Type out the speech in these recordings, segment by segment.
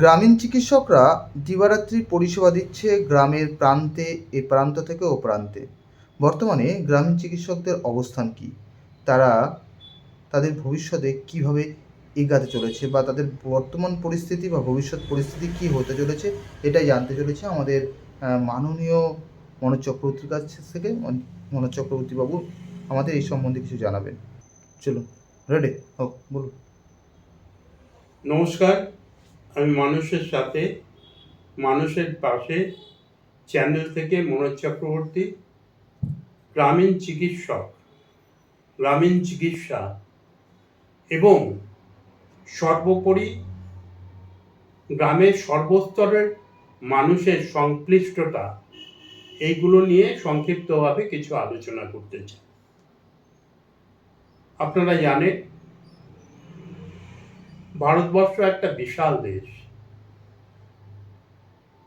গ্রামীণ চিকিৎসকরা দিবারাত্রি পরিষেবা দিচ্ছে গ্রামের প্রান্তে, এ প্রান্ত থেকে ও প্রান্তে। বর্তমানে গ্রামীণ চিকিৎসকদের অবস্থান কি? তারা তাদের ভবিষ্যতে কীভাবে এগাতে চলেছে বা তাদের বর্তমান পরিস্থিতি বা ভবিষ্যৎ পরিস্থিতি কি হতে চলেছে এটাই জানতে চলেছে আমাদের মাননীয় মনোজ চক্রবর্তীর কাছ থেকে। মনোজ চক্রবর্তী বাবু আমাদের এই সম্বন্ধে কিছু জানাবেন। চলুন রেডি হোক, বলুন। নমস্কার। আমি মানুষের সাথে, মানুষের পাশে চ্যানেল থেকে মনোজ চক্রবর্তী, গ্রামীণ চিকিৎসক, গ্রামীণ চিকিৎসা এবং সর্বোপরি গ্রামের সর্বস্তরের মানুষের সংশ্লিষ্টতা, এইগুলো নিয়ে সংক্ষিপ্তভাবে কিছু আলোচনা করতে চাই। আপনারা জানেন ভারতবর্ষ একটা বিশাল দেশ।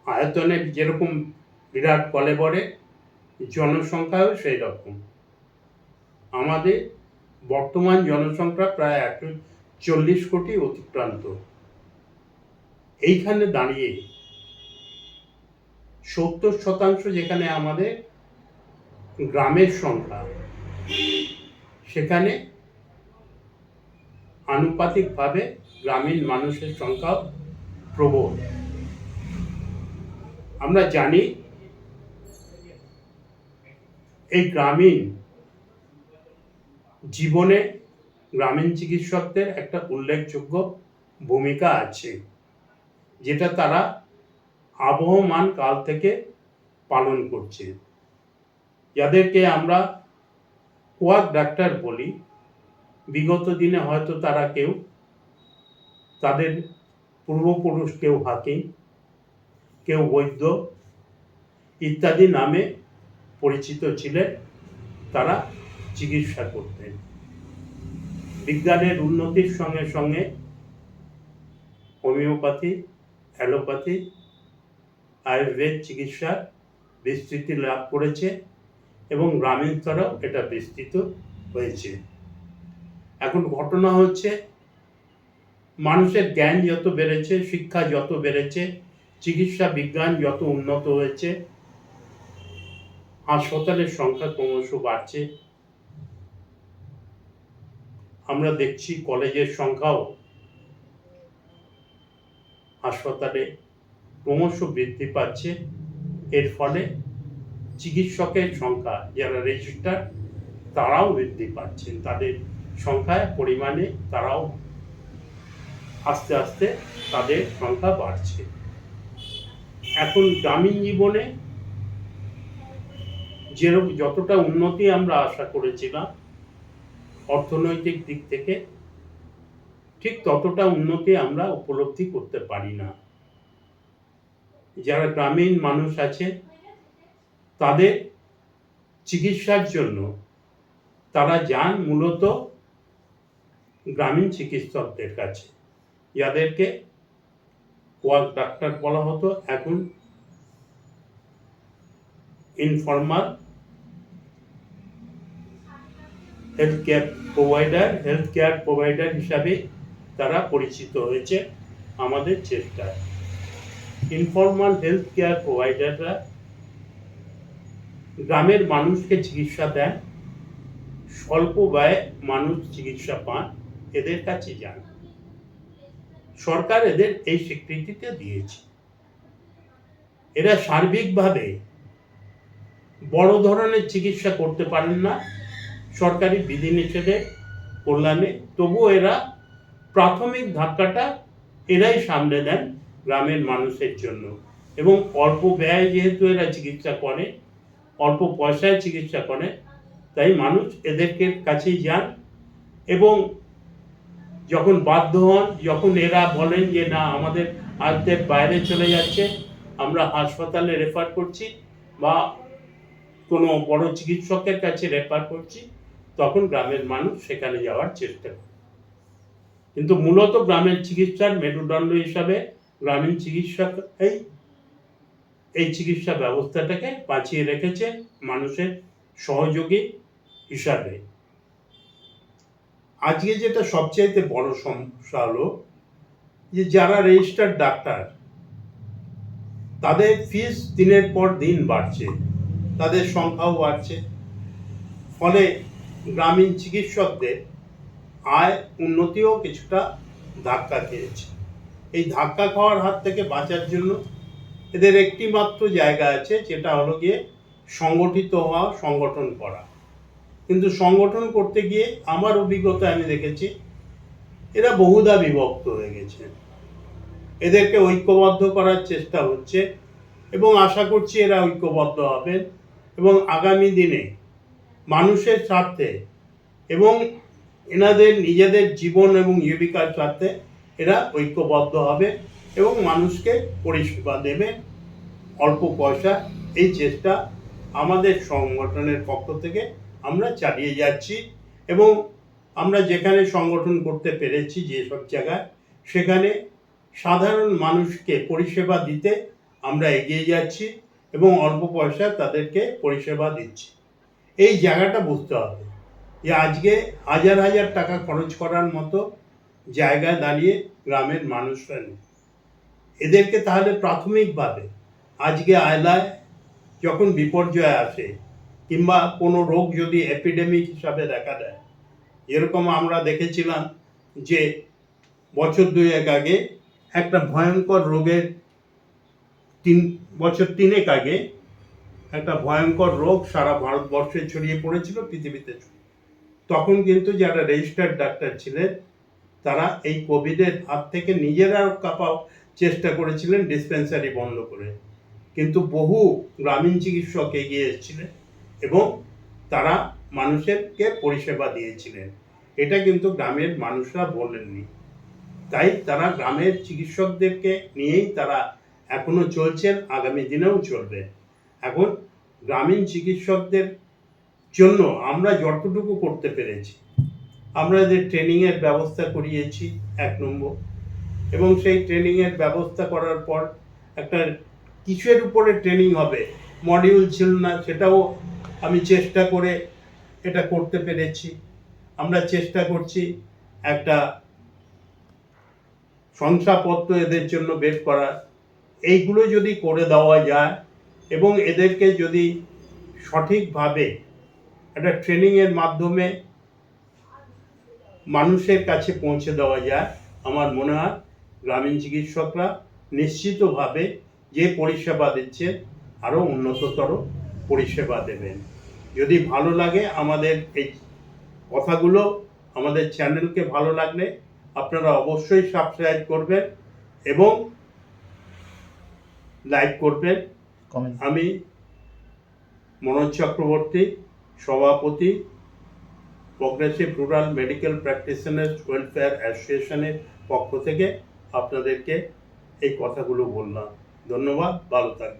আয়তনে যেরকম বিরাট কলেবরে জনসংখ্যাও সেই রকম। আমাদের বর্তমান জনসংখ্যা প্রায় একশো চল্লিশ কোটি অতিক্রান্ত। এইখানে দাঁড়িয়ে সত্তর শতাংশ যেখানে আমাদের গ্রামের সংখ্যা, সেখানে আনুপাতিকভাবে গ্রামীণ মানুষের সংখ্যা প্রবল। আমরা জানি এই গ্রামীণ জীবনে গ্রামীণ চিকিৎসকদের একটা উল্লেখযোগ্য ভূমিকা আছে, যেটা তারা আবহমান কাল থেকে পালন করছে। যাদেরকে আমরা কোয়াক ডাক্তার বলি, বিগত দিনে হয়তো তারা কেউ তাদের পূর্বপুরুষ কেউ হাকিম, কেউ বৈদ্য ইত্যাদি নামে পরিচিত ছিলেন। তারা চিকিৎসা করতেন। বিজ্ঞানের উন্নতির সঙ্গে সঙ্গে হোমিওপ্যাথি, অ্যালোপ্যাথি, আয়ুর্বেদ চিকিৎসার বিস্তৃতি লাভ করেছে এবং গ্রামীণ স্তরেও এটা বিস্তৃত হয়েছে। এখন ঘটনা হচ্ছে মানুষের জ্ঞান যত বেড়েছে, শিক্ষা যত বেড়েছে, চিকিৎসা, বিজ্ঞান যত উন্নত হয়েছে, হাসপাতালের সংখ্যা ক্রমশ বাড়ছে। আমরা দেখছি কলেজের সংখ্যাও হাসপাতালে ক্রমশ বৃদ্ধি পাচ্ছে। এর ফলে চিকিৎসকের সংখ্যা, যারা রেজিস্টার, তারাও বৃদ্ধি পাচ্ছেন। তাদের সংখ্যায় পরিমাণে তারাও আস্তে আস্তে তাদের সংখ্যা বাড়ছে। এখন গ্রামীণ জীবনে যেরকম যতটা উন্নতি আমরা আশা করেছিলাম অর্থনৈতিক দিক থেকে ঠিক ততটা উন্নতি আমরা উপলব্ধি করতে পারি না। যারা গ্রামীণ মানুষ আছে, তাদের চিকিৎসার জন্য তারা যান মূলত গ্রামীণ চিকিৎসকদের কাছে। যাদেরকে ওয়ার্ক ডাক্তার বলা হতো, এখন informal health care provider health care provider হিসাবে তারা পরিচিত হয়েছে আমাদের চেষ্টায়। ইনফর্মাল হেলথ কেয়ার প্রোভাইডাররা গ্রামের মানুষকে চিকিৎসা দেন, স্বল্প ব্যয়ে মানুষ চিকিৎসা পান, এদের কাছে যান। সরকার এদের এই স্বীকৃতিটা দিয়েছে। এরা সার্বিকভাবে বড় ধরনের চিকিৎসা করতে পারেন না, সরকারি বিধিনিষেধের কল্যাণে। তবুও এরা প্রাথমিক ধাক্কাটা এরাই সামলে দেন গ্রামের মানুষের জন্য। এবং অল্প ব্যয় যেহেতু এরা চিকিৎসা করে, অল্প পয়সায় চিকিৎসা করে, তাই মানুষ এদেরকে কাছেই যান এবং যখন বাধ্য হন, যখন এরা বলেন যে, না, আমাদের আয়ত্তের বাইরে চলে যাচ্ছে, আমরা হাসপাতালে রেফার করছি বা কোনো বড় চিকিৎসকের কাছে রেফার করছি, তখন গ্রামের মানুষ সেখানে যাওয়ার চেষ্টা করে। কিন্তু মূলত গ্রামের চিকিৎসার মেরুদণ্ড হিসাবে গ্রামীণ চিকিৎসক এই এই চিকিৎসা ব্যবস্থাটাকে বাঁচিয়ে রেখেছে মানুষের সহযোগী হিসাবে। আজকে যেটা সবচাইতে বড় সমস্যা হলো যে যারা রেজিস্টার্ড ডাক্তার, তাদের ফিস দিনের পর দিন বাড়ছে, তাদের সংখ্যাও বাড়ছে। ফলে গ্রামীণ চিকিৎসকদের আয় উন্নতিও কিছুটা ধাক্কা খেয়েছে। এই ধাক্কা খাওয়ার হাত থেকে বাঁচার জন্য এদের একটি মাত্র জায়গা আছে, যেটা হলো গিয়ে সংগঠিত হওয়া, সংগঠন করা। কিন্তু সংগঠন করতে গিয়ে আমার অভিজ্ঞতা আমি দেখেছি, এরা বহুদা বিভক্ত হয়ে গেছে। এদেরকে ঐক্যবদ্ধ করার চেষ্টা হচ্ছে এবং আশা করছি এরা ঐক্যবদ্ধ হবেন এবং আগামী দিনে মানুষের স্বার্থে এবং এনাদের নিজেদের জীবন এবং জীবিকার স্বার্থে এরা ঐক্যবদ্ধ হবে এবং মানুষকে পরিষেবা দেবে। অল্প পয়সা, এই চেষ্টা আমাদের সংগঠনের পক্ষ থেকে আমরা চালিয়ে যাচ্ছি এবং আমরা যেখানে সংগঠন করতে পেরেছি যেসব জায়গায়, সেখানে সাধারণ মানুষকে পরিষেবা দিতে আমরা এগিয়ে যাচ্ছি এবং অল্প পয়সা তাদেরকে পরিষেবা দিচ্ছি। এই জায়গাটা বুঝতে হবে যে আজকে হাজার হাজার টাকা খরচ করার মতো জায়গায় দাঁড়িয়ে গ্রামের মানুষরা নেই। এদেরকে তাহলে প্রাথমিকভাবে আজকে আয়লায় যখন বিপর্যয় আসে কিংবা কোনো রোগ যদি এপিডেমিক হিসাবে দেখা দেয়, এরকম আমরা দেখেছিলাম যে বছর দুয়েক আগে একটা ভয়ঙ্কর রোগের তিন, বছর তিনেক আগে একটা ভয়ঙ্কর রোগ সারা ভারতবর্ষে ছড়িয়ে পড়েছিল, পৃথিবীতে তখন কিন্তু যারা রেজিস্টার্ড ডাক্তার ছিলেন, তারা এই কোভিডের হাত থেকে নিজেরা রক্ষা পাওয়ার চেষ্টা করেছিলেন ডিসপেন্সারি বন্ধ করে। কিন্তু বহু গ্রামীণ চিকিৎসক এগিয়ে এসেছিলেন। এবং তারা মানুষেরকে পরিষেবা দিয়েছিলেন। এটা কিন্তু গ্রামের মানুষরা বলেননি। তাই তারা গ্রামের চিকিৎসকদেরকে নিয়েই তারা এখনও চলছেন, আগামী দিনেও চলবে। এখন গ্রামীণ চিকিৎসকদের জন্য আমরা যতটুকু করতে পেরেছি, আমরা এদের ট্রেনিংয়ের ব্যবস্থা করিয়েছি, এক নম্বর। এবং সেই ট্রেনিংয়ের ব্যবস্থা করার পর একটা কিসের উপরে ট্রেনিং হবে মডিউল ছিল না, সেটাও আমি চেষ্টা করে এটা করতে পেরেছি। আমরা চেষ্টা করছি একটা শংসাপত্র এদের জন্য বের করা এইগুলো যদি করে দেওয়া যায় এবং এদেরকে যদি সঠিকভাবে একটা ট্রেনিংয়ের মাধ্যমে মানুষের কাছে পৌঁছে দেওয়া যায়, আমার মনে হয় গ্রামীণ চিকিৎসকরা নিশ্চিতভাবে যে পরিষেবা দিচ্ছে আরও উন্নততর পরিষেবা দেবেন। যদি ভালো লাগে আমাদের এই কথাগুলো আমাদের চ্যানেলকে ভালো লাগলে আপনারা অবশ্যই সাবস্ক্রাইব করবেন এবং লাইক করবেন। আমি মনোজ চক্রবর্তী সভাপতি progressive rural medical practitioners welfare অ্যাসোসিয়েশনের পক্ষ থেকে আপনাদেরকে এই কথাগুলো বললাম। ধন্যবাদ ভালো থাকবেন।